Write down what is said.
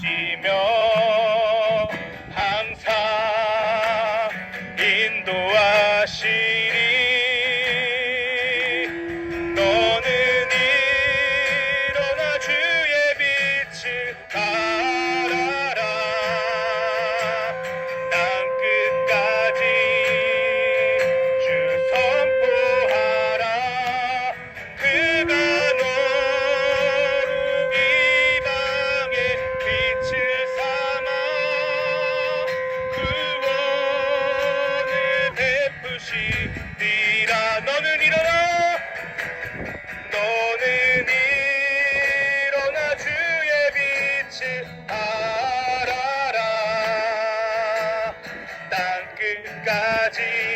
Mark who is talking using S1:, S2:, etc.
S1: 하시며 항상 인도하시 니라 너는 일어나. 너는 일어나 주의 빛을 알아라. 땅끝까지